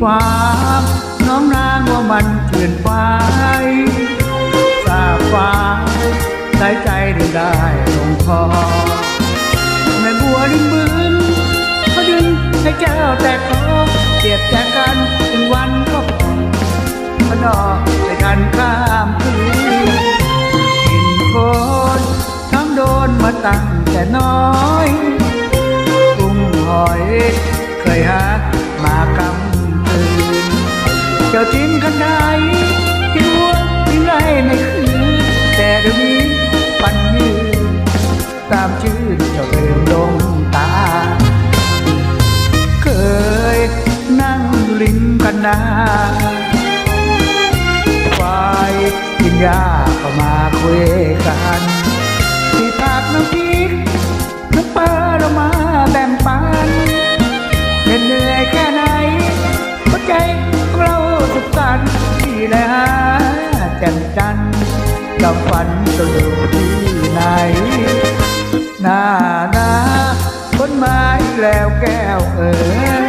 ความน้อื่ามันไปทราบฟ้าได้ใจได้ได้ลงคอแม่บัวลิงบืนเขาดึงให้แก้วแต่คอเกียดแจกกันถึงวันก็พอมันออกไปกันข้ามคืนกินโคนทั้งโดนมาตั้งแต่น้อยกุ้งหอยเคยหัก ตามชื่อเจ้าเริ่มลงตา เคยนั่งอยู่ริมกันนาฝ่ายกินยาก็มาคุยกันที่ปากน้ำพริกน้ำปลาเรามาแบ่งปันเหนื่อยแค่ไหนหัวใจของเราสุขสันต์ที่ไหนหาแจ่มจันทร์กับฝันตัวอยู่ที่ไหน หน้าหน้าคนมาอีกแล้วแก้วเอ๋ย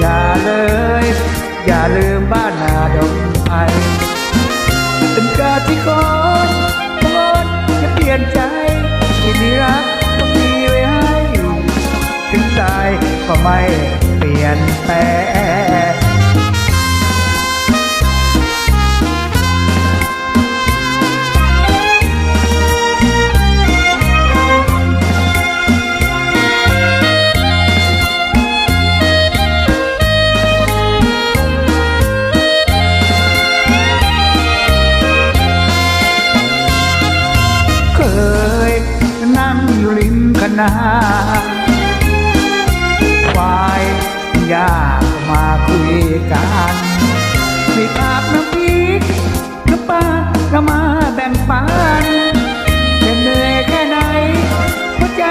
อย่าเลย อย่าลืมบ้านนาดงไอเป็นกาที่คนคนจะเปลี่ยนใจที่มีรักต้องมีไว้ให้ถึงตายก็ไม่เปลี่ยนแปลง ริมคณะฝ่ายญากมาคุยกันมีภาพน้ำพริกน้ำปลาก็มาแบ่งปันจะเหนื่อยแค่ไหนหัวใจ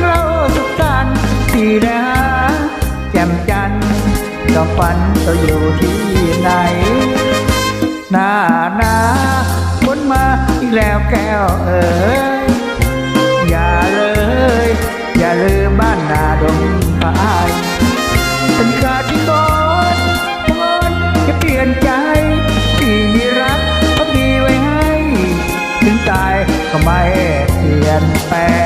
เราสุขสันต์ที่นะแจ่มจันก็ฝันตัวอยู่ที่ไหนหน้าหน้าคนมาอีกแล้วแก้วเอ๋ย อย่าลืมบ้านนาดงพายเป็นกาที่ก่อนคนจะเปลี่ยนใจที่มีรักก็ดีไว้ให้ ถึงตายก็ไม่เปลี่ยนแปลง